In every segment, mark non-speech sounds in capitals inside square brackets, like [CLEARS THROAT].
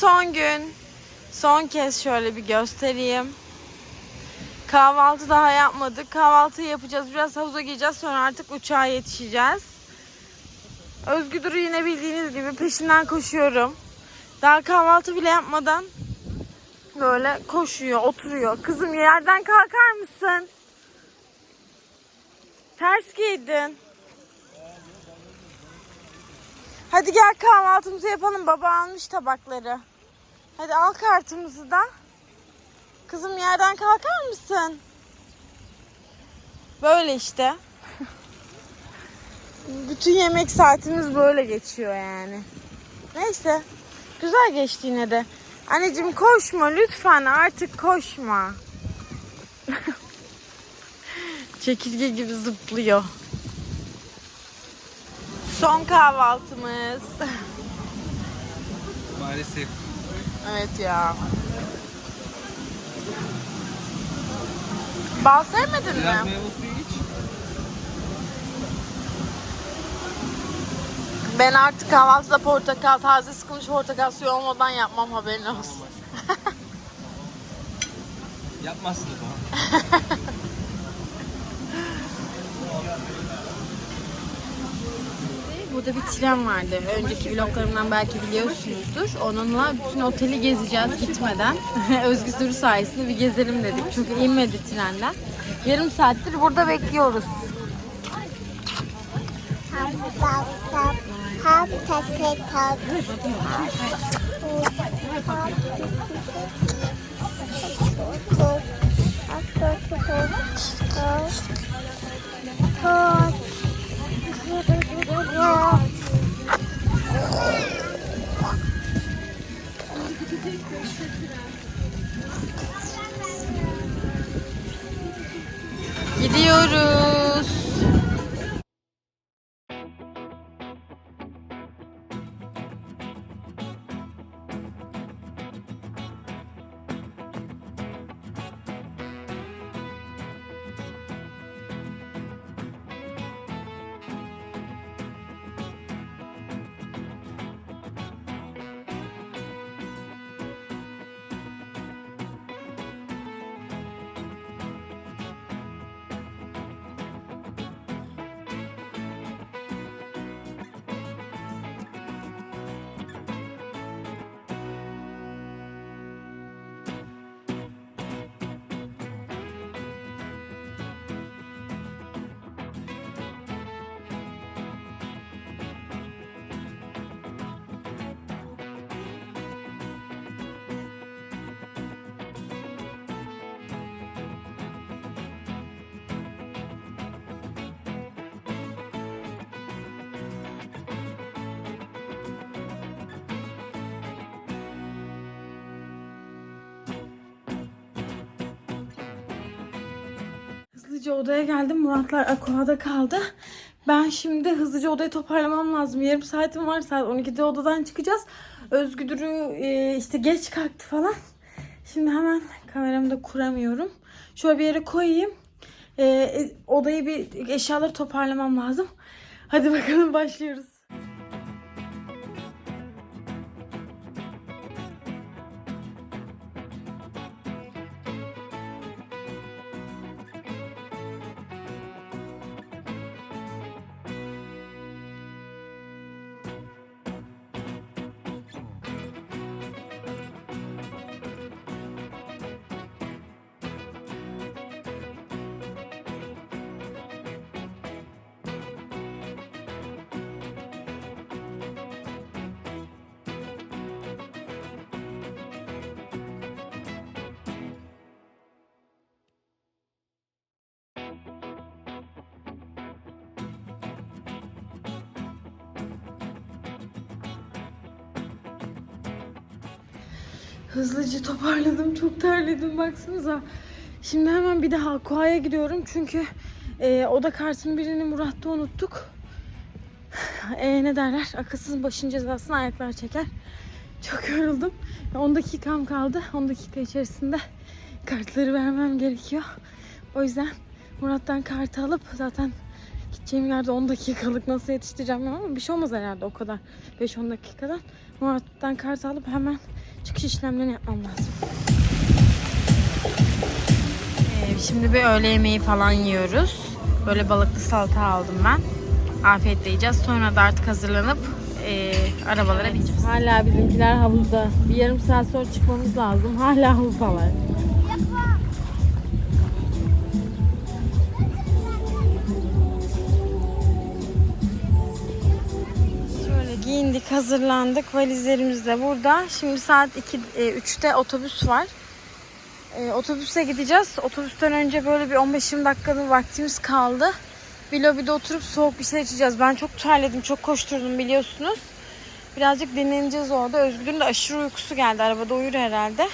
son gün. Son kez şöyle bir göstereyim. Kahvaltı daha yapmadık. Kahvaltı yapacağız. Biraz havuza gireceğiz. Sonra artık uçağa yetişeceğiz. Özgüdür'ü yine bildiğiniz gibi peşinden koşuyorum. Daha kahvaltı bile yapmadan böyle koşuyor, oturuyor. Kızım yerden kalkar mısın? Ters giydin. Hadi gel kahvaltımızı yapalım. Baba almış tabakları. Hadi al kartımızı da. Kızım yerden kalkar mısın? Böyle işte. [LAUGHS] Bütün yemek saatimiz böyle geçiyor yani. Neyse. Güzel geçti yine de. Anneciğim koşma lütfen artık koşma. [LAUGHS] Çekirge gibi zıplıyor. Son kahvaltımız. Maalesef. Evet ya. Bal sevmedin Biraz mi? meyve suyu iç. Ben artık kahvaltıda portakal, taze sıkılmış portakal suyu olmadan yapmam haberin olsun. [LAUGHS] Yapmazsın o zaman. [LAUGHS] Burada bir tren vardı. Önceki vloglarımdan belki biliyorsunuzdur. Onunla bütün oteli gezeceğiz gitmeden. [LAUGHS] Özgü Sürü sayesinde bir gezelim dedik. Çünkü inmedi trenden. Yarım saattir burada bekliyoruz. Gidiyoruz. Hızlıca odaya geldim. Muratlar Aqua'da kaldı. Ben şimdi hızlıca odayı toparlamam lazım. Yarım saatim var. Saat 12'de odadan çıkacağız. Özgüdür'ü e, işte geç kalktı falan. Şimdi hemen kameramı da kuramıyorum. Şöyle bir yere koyayım. E, e, odayı bir eşyaları toparlamam lazım. Hadi bakalım başlıyoruz. Hızlıca toparladım. Çok terledim baksanıza. Şimdi hemen bir daha Aqua'ya gidiyorum. Çünkü e, oda kartının birini Murat'ta unuttuk. [SIGHS] E, ne derler? Akılsız başın cezasını ayaklar çeker. Çok yoruldum. 10 dakikam kaldı. 10 dakika içerisinde kartları vermem gerekiyor. O yüzden Murat'tan kartı alıp zaten gideceğim yerde 10 dakikalık nasıl yetiştireceğim ama bir şey olmaz herhalde o kadar. 5-10 dakikadan. Murat'tan kart alıp hemen çıkış işlemlerini yapmam lazım. Ee, şimdi bir öğle yemeği falan yiyoruz. Böyle balıklı salata aldım ben. Afiyetle yiyeceğiz. Sonra da artık hazırlanıp e, arabalara bineceğiz. Hala bizimkiler havuzda. Bir yarım saat sonra çıkmamız lazım. Hala havuzdalar. Giyindik, hazırlandık. Valizlerimiz de burada. Şimdi saat 2, 3'te otobüs var. E, otobüse gideceğiz. Otobüsten önce böyle bir 15-20 dakika bir vaktimiz kaldı. Bir lobide oturup soğuk bir şeyler içeceğiz. Ben çok terledim, çok koşturdum biliyorsunuz. Birazcık dinleneceğiz orada. Özgür'ün de aşırı uykusu geldi. Arabada uyur herhalde.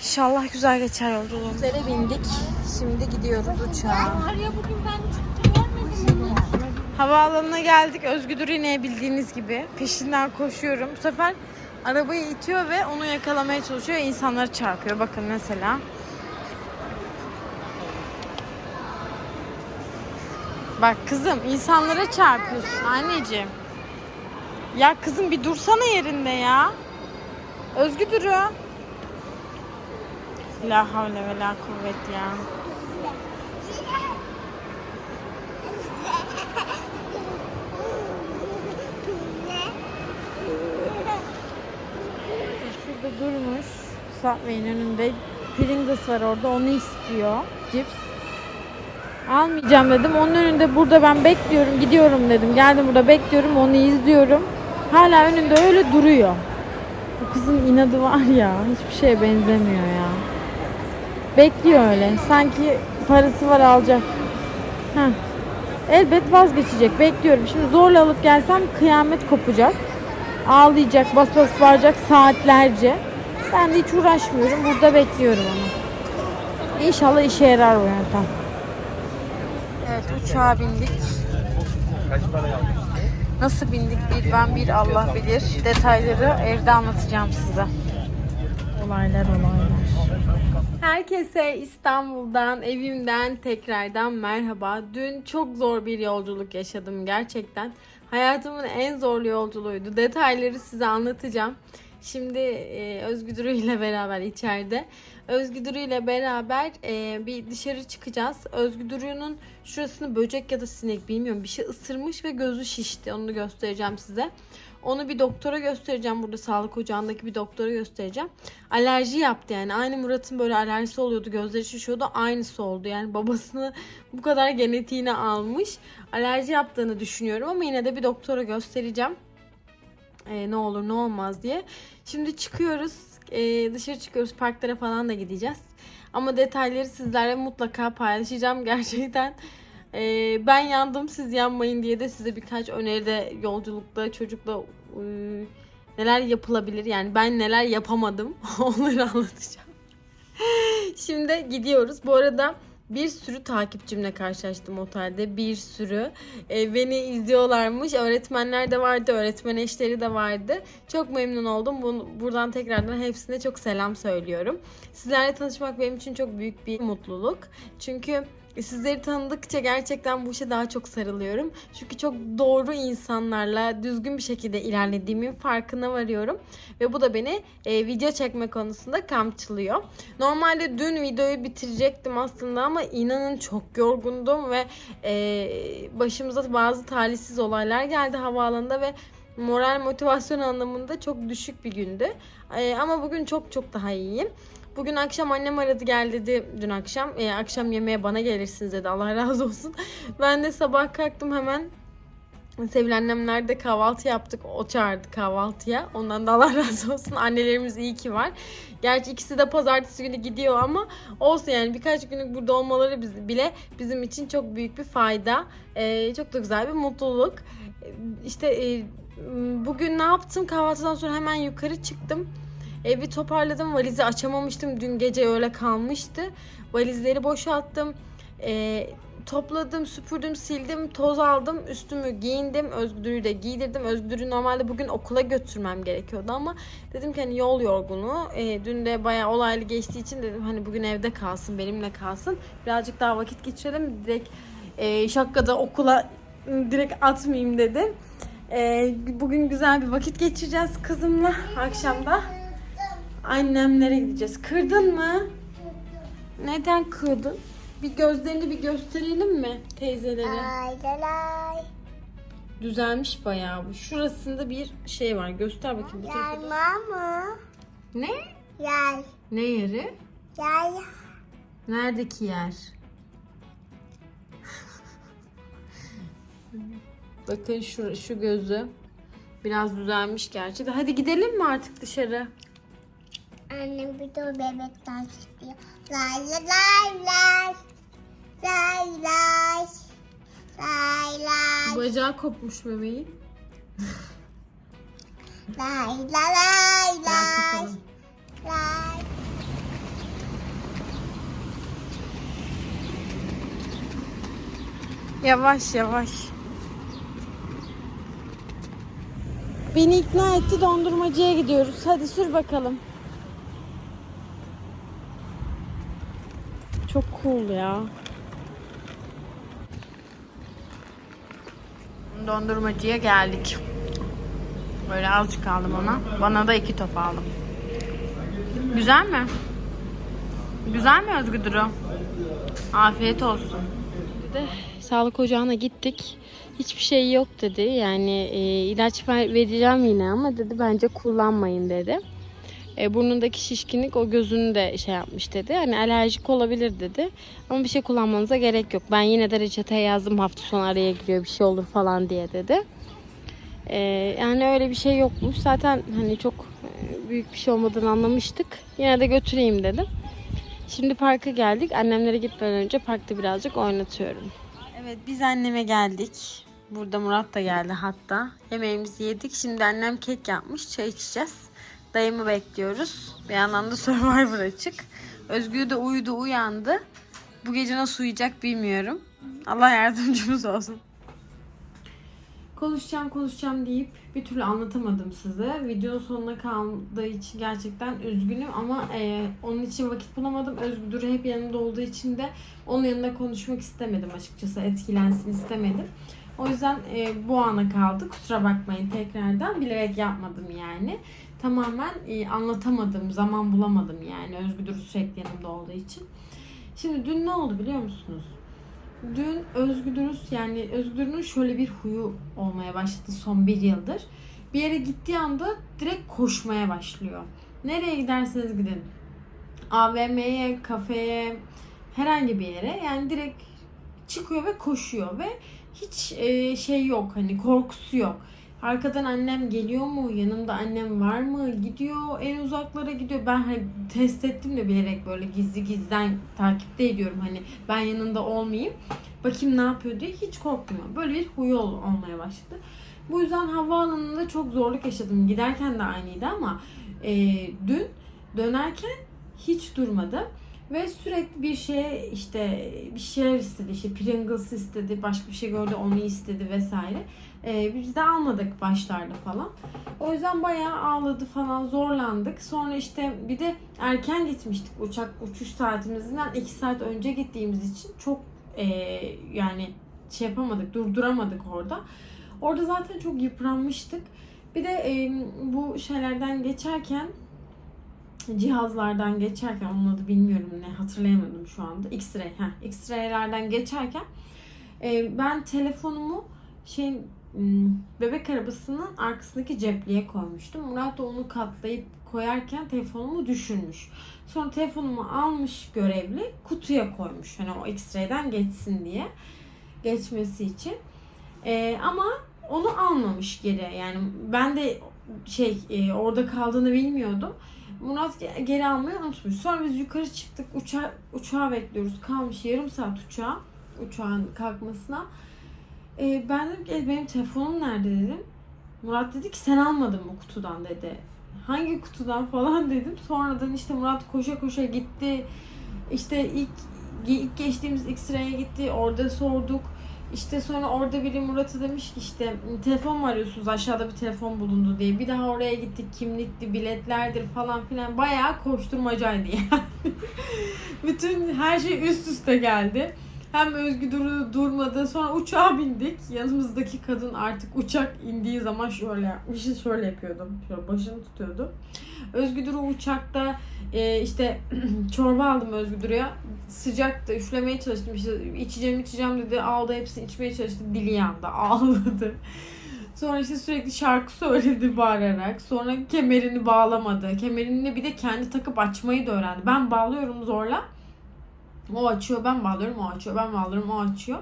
İnşallah güzel geçer yolculuğumuz. Otele bindik. Şimdi gidiyoruz uçağa. Havaalanına geldik. Özgür yine bildiğiniz gibi. Peşinden koşuyorum. Bu sefer arabayı itiyor ve onu yakalamaya çalışıyor. İnsanları çarpıyor. Bakın mesela. Bak kızım insanlara çarpıyorsun anneciğim. Ya kızım bir dursana yerinde ya. Özgü duru. La havle ve la kuvvet ya. Şurada durmuş. Subway'in önünde. Pringles var orada onu istiyor. Cips. Almayacağım dedim. Onun önünde burada ben bekliyorum. Gidiyorum dedim. Geldim burada bekliyorum. Onu izliyorum. Hala önünde öyle duruyor. Bu kızın inadı var ya. Hiçbir şeye benzemiyor ya. Bekliyor öyle. Sanki parası var alacak. Heh. Elbet vazgeçecek. Bekliyorum. Şimdi zorla alıp gelsem kıyamet kopacak. Ağlayacak, bas bas bağıracak saatlerce. Ben de hiç uğraşmıyorum. Burada bekliyorum onu. İnşallah işe yarar bu yöntem. Evet uçağa bindik. Kaç para aldın? Nasıl bindik bir ben bir Allah bilir. Detayları evde anlatacağım size. Olaylar olaylar. Herkese İstanbul'dan, evimden tekrardan merhaba. Dün çok zor bir yolculuk yaşadım gerçekten. Hayatımın en zorlu yolculuğuydu. Detayları size anlatacağım. Şimdi e, Özgür Duru ile beraber içeride. Özgür Duru ile beraber e, bir dışarı çıkacağız. Özgür Duru'nun şurasını böcek ya da sinek bilmiyorum bir şey ısırmış ve gözü şişti. Onu göstereceğim size. Onu bir doktora göstereceğim. Burada sağlık ocağındaki bir doktora göstereceğim. Alerji yaptı yani. Aynı Murat'ın böyle alerjisi oluyordu. Gözleri şişiyordu. Aynısı oldu. Yani babasını [LAUGHS] bu kadar genetiğine almış. Alerji yaptığını düşünüyorum ama yine de bir doktora göstereceğim. Ee, ne olur ne olmaz diye. Şimdi çıkıyoruz. Ee, dışarı çıkıyoruz. Parklara falan da gideceğiz. Ama detayları sizlerle mutlaka paylaşacağım. [LAUGHS] Gerçekten ee, ben yandım siz yanmayın diye de size birkaç öneride yolculukta çocukla e, neler yapılabilir yani ben neler yapamadım [LAUGHS] onları anlatacağım. Şimdi gidiyoruz. Bu arada bir sürü takipçimle karşılaştım otelde. Bir sürü. Ee, beni izliyorlarmış. Öğretmenler de vardı. Öğretmen eşleri de vardı. Çok memnun oldum. Bunu, buradan tekrardan hepsine çok selam söylüyorum. Sizlerle tanışmak benim için çok büyük bir mutluluk. Çünkü Sizleri tanıdıkça gerçekten bu işe daha çok sarılıyorum. Çünkü çok doğru insanlarla düzgün bir şekilde ilerlediğimin farkına varıyorum. Ve bu da beni e, video çekme konusunda kamçılıyor. Normalde dün videoyu bitirecektim aslında ama inanın çok yorgundum ve e, başımıza bazı talihsiz olaylar geldi havaalanında ve moral motivasyon anlamında çok düşük bir gündü. E, ama bugün çok çok daha iyiyim. Bugün akşam annem aradı gel dedi dün akşam. E, akşam yemeğe bana gelirsiniz dedi Allah razı olsun. [LAUGHS] Ben de sabah kalktım hemen Sevil annemlerde kahvaltı yaptık. O çağırdı kahvaltıya. Ondan da Allah [LAUGHS] razı olsun. Annelerimiz iyi ki var. Gerçi ikisi de pazartesi günü gidiyor ama olsun yani birkaç günlük burada olmaları bile bizim için çok büyük bir fayda. Ee, çok da güzel bir mutluluk. Ee, İşte e, bugün ne yaptım? Kahvaltıdan sonra hemen yukarı çıktım. Evi toparladım. Valizi açamamıştım. Dün gece öyle kalmıştı. Valizleri boşalttım. Ee, topladım, süpürdüm, sildim, toz aldım, üstümü giyindim, Özgür'ü de giydirdim. Özgür'ü normalde bugün okula götürmem gerekiyordu ama dedim ki hani yol yorgunu. E, dün de bayağı olaylı geçtiği için dedim hani bugün evde kalsın, benimle kalsın. Birazcık daha vakit geçirelim. Direkt e, şakkada okula direkt atmayayım dedim. Ee, bugün güzel bir vakit geçireceğiz kızımla akşamda. Annemlere gideceğiz. Kırdın mı? Neden kırdın? Bir gözlerini bir gösterelim mi teyzelere? Lay lay lay. Düzelmiş bayağı bu. Şurasında bir şey var. Göster bakayım bu tarafa. Mı? Ne? Yay. Ne yeri? Yay. Neredeki yer? Bakın şu, şu gözü. Biraz düzelmiş gerçi de. Hadi gidelim mi artık dışarı? Annem bir de o bebekten istiyor. Lay lay lay lay. Lay lay. Lay lay. Bacağı kopmuş bebeğin. Lay lay lay lay. Lay. Yavaş yavaş. Beni ikna etti dondurmacıya gidiyoruz. Hadi sür bakalım. Cool ya. Dondurmacıya geldik. Böyle azıcık aldım ona. Bana da iki top aldım. Güzel mi? Güzel mi Özgü Duru? Afiyet olsun. De sağlık ocağına gittik. Hiçbir şey yok dedi. Yani e, ilaç ver- vereceğim yine ama dedi bence kullanmayın dedi. E, burnundaki şişkinlik o gözünü de şey yapmış dedi. Hani alerjik olabilir dedi. Ama bir şey kullanmanıza gerek yok. Ben yine de reçeteye yazdım hafta sonu araya giriyor bir şey olur falan diye dedi. E, yani öyle bir şey yokmuş. Zaten hani çok e, büyük bir şey olmadığını anlamıştık. Yine de götüreyim dedim. Şimdi parka geldik. Annemlere gitmeden önce parkta birazcık oynatıyorum. Evet biz anneme geldik. Burada Murat da geldi hatta. Yemeğimizi yedik. Şimdi annem kek yapmış. Çay içeceğiz. Dayımı bekliyoruz. Bir yandan da [LAUGHS] Survivor açık. Özgür de uyudu uyandı. Bu gece nasıl uyuyacak bilmiyorum. Allah yardımcımız olsun. Konuşacağım konuşacağım deyip bir türlü anlatamadım size. Videonun sonuna kaldığı için gerçekten üzgünüm ama e, onun için vakit bulamadım. Özgür hep yanımda olduğu için de onun yanında konuşmak istemedim açıkçası. Etkilensin istemedim. O yüzden e, bu ana kaldı. Kusura bakmayın tekrardan. Bilerek yapmadım yani. Tamamen e, anlatamadım. Zaman bulamadım yani. Özgür sürekli yanımda olduğu için. Şimdi dün ne oldu biliyor musunuz? Dün Özgür'üz yani Özgür'ün şöyle bir huyu olmaya başladı son bir yıldır. Bir yere gittiği anda direkt koşmaya başlıyor. Nereye giderseniz gidin. AVM'ye, kafeye, herhangi bir yere yani direkt çıkıyor ve koşuyor ve hiç e, şey yok hani korkusu yok. Arkadan annem geliyor mu? Yanımda annem var mı? Gidiyor en uzaklara gidiyor. Ben hani test ettim de bilerek böyle gizli gizden takipte ediyorum. Hani ben yanında olmayayım. Bakayım ne yapıyor diye hiç korkmuyor. Böyle bir huyu ol- olmaya başladı. Bu yüzden havaalanında çok zorluk yaşadım. Giderken de aynıydı ama e, dün dönerken hiç durmadı. Ve sürekli bir şeye işte bir şeyler istedi. İşte Pringles istedi, başka bir şey gördü onu istedi vesaire. Ee, biz de almadık başlarda falan. O yüzden bayağı ağladı falan zorlandık. Sonra işte bir de erken gitmiştik uçak uçuş saatimizden 2 saat önce gittiğimiz için çok e, yani şey yapamadık durduramadık orada. Orada zaten çok yıpranmıştık. Bir de e, bu şeylerden geçerken cihazlardan geçerken onun adı bilmiyorum ne hatırlayamadım şu anda. X-ray. Heh, X-ray'lerden geçerken e, ben telefonumu şey m, bebek arabasının arkasındaki cepliğe koymuştum. Murat da onu katlayıp koyarken telefonumu düşürmüş. Sonra telefonumu almış görevli kutuya koymuş. Hani o X-ray'den geçsin diye. Geçmesi için. E, ama onu almamış geri. Yani ben de şey e, orada kaldığını bilmiyordum. Murat ge- geri almayı unutmuş. Sonra biz yukarı çıktık. Uça uçağı bekliyoruz. Kalmış yarım saat uçağa. Uçağın kalkmasına. Ee, ben dedim ki "E, benim telefonum nerede dedim. Murat dedi ki sen almadın mı kutudan dedi. Hangi kutudan [LAUGHS] falan dedim. Sonradan işte Murat koşa koşa gitti. İşte ilk ilk geçtiğimiz X-ray'e gitti. Orada sorduk. İşte sonra orada biri Murat'a demiş ki işte telefon mu arıyorsunuz aşağıda bir telefon bulundu diye. Bir daha oraya gittik kimlikti biletlerdir falan filan bayağı koşturmacaydı yani. [LAUGHS] Bütün her şey üst üste geldi. Hem Özgü duru durmadı. Sonra uçağa bindik. Yanımızdaki kadın artık uçak indiği zaman şöyle yapmış. Şöyle yapıyordum. Şöyle başını tutuyordum. Özgü Duru uçakta e, işte [CLEARS THROAT] çorba aldım Özgü Duru'ya. Sıcaktı. Üflemeye çalıştım. İşte içeceğim içeceğim dedi. Aldı hepsini içmeye çalıştı. Dili yandı. [LAUGHS] Ağladı. Sonra işte sürekli şarkı söyledi bağırarak. Sonra kemerini bağlamadı. Kemerini bir de kendi takıp açmayı da öğrendi. Ben bağlıyorum zorla. O açıyor, ben bağlıyorum, o açıyor, ben bağlıyorum, o açıyor.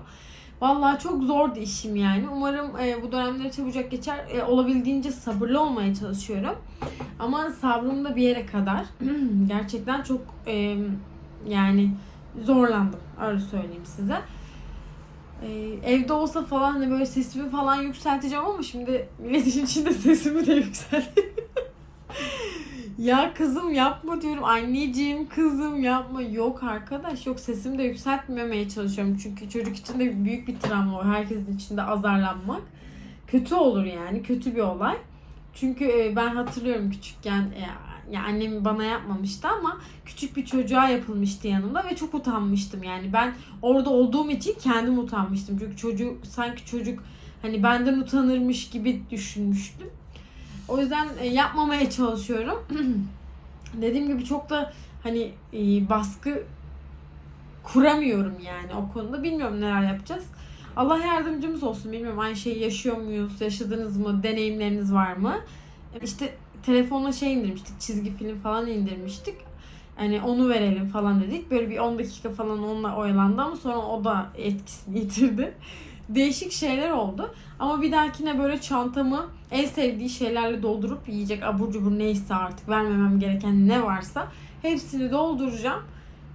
Vallahi çok zordu işim yani. Umarım e, bu dönemleri çabucak geçer. E, olabildiğince sabırlı olmaya çalışıyorum. Ama sabrım da bir yere kadar. [CLEARS THROAT] Gerçekten çok e, yani zorlandım. Öyle söyleyeyim size. E, evde olsa falan hani böyle sesimi falan yükselteceğim ama şimdi milletin içinde [LAUGHS] sesimi de yükselteyim. Ya kızım yapma diyorum. Anneciğim kızım yapma. Yok arkadaş yok sesimi de yükseltmemeye çalışıyorum. Çünkü çocuk için de büyük bir travma var. Herkesin içinde azarlanmak. Kötü olur yani. Kötü bir olay. Çünkü e, ben hatırlıyorum küçükken e, ya annem bana yapmamıştı ama küçük bir çocuğa yapılmıştı yanımda ve çok utanmıştım. Yani ben orada olduğum için kendim utanmıştım. Çünkü çocuk sanki çocuk hani benden utanırmış gibi düşünmüştüm. O yüzden e, yapmamaya çalışıyorum. [CLEARS THROAT] Dediğim gibi çok da hani e, baskı kuramıyorum yani o konuda. Bilmiyorum neler yapacağız. Allah yardımcımız olsun. Bilmiyorum aynı şeyi yaşıyor muyuz? Yaşadınız mı? Deneyimleriniz var mı? İşte telefonla şey indirmiştik. Çizgi film falan indirmiştik. Hani onu verelim falan dedik. Böyle bir 10 dakika falan onunla oyalandı ama sonra o da etkisini yitirdi. Değişik şeyler oldu. Ama bir dahakine böyle çantamı en sevdiği şeylerle doldurup yiyecek abur cubur neyse artık vermemem gereken ne varsa hepsini dolduracağım.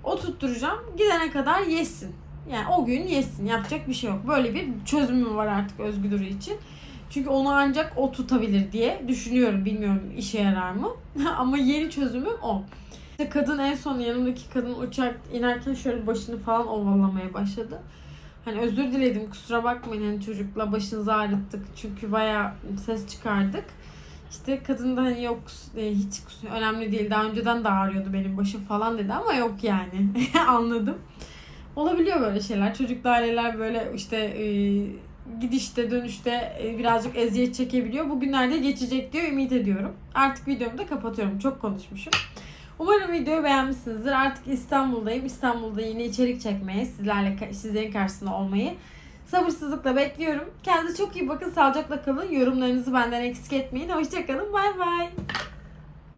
O tutturacağım. Gidene kadar yesin. Yani o gün yesin. Yapacak bir şey yok. Böyle bir çözümüm var artık Özgür için. Çünkü onu ancak o tutabilir diye düşünüyorum. Bilmiyorum işe yarar mı. [LAUGHS] Ama yeni çözümüm o. İşte kadın en son yanımdaki kadın uçak inerken şöyle başını falan ovalamaya başladı. Hani özür diledim kusura bakmayın hani çocukla başınızı ağrıttık çünkü bayağı ses çıkardık. İşte kadın da hani yok e, hiç önemli değil daha önceden de ağrıyordu benim başım falan dedi ama yok yani [LAUGHS] anladım. Olabiliyor böyle şeyler. Çocuklu aileler böyle işte e, gidişte dönüşte e, birazcık eziyet çekebiliyor. Bugünlerde geçecek diyor ümit ediyorum. Artık videomu da kapatıyorum. Çok konuşmuşum. Umarım videoyu beğenmişsinizdir. Artık İstanbul'dayım. İstanbul'da yine içerik çekmeye, sizlerle sizlerin karşısında olmayı sabırsızlıkla bekliyorum. Kendinize çok iyi bakın. Sağlıcakla kalın. Yorumlarınızı benden eksik etmeyin. Hoşçakalın. Bay bay.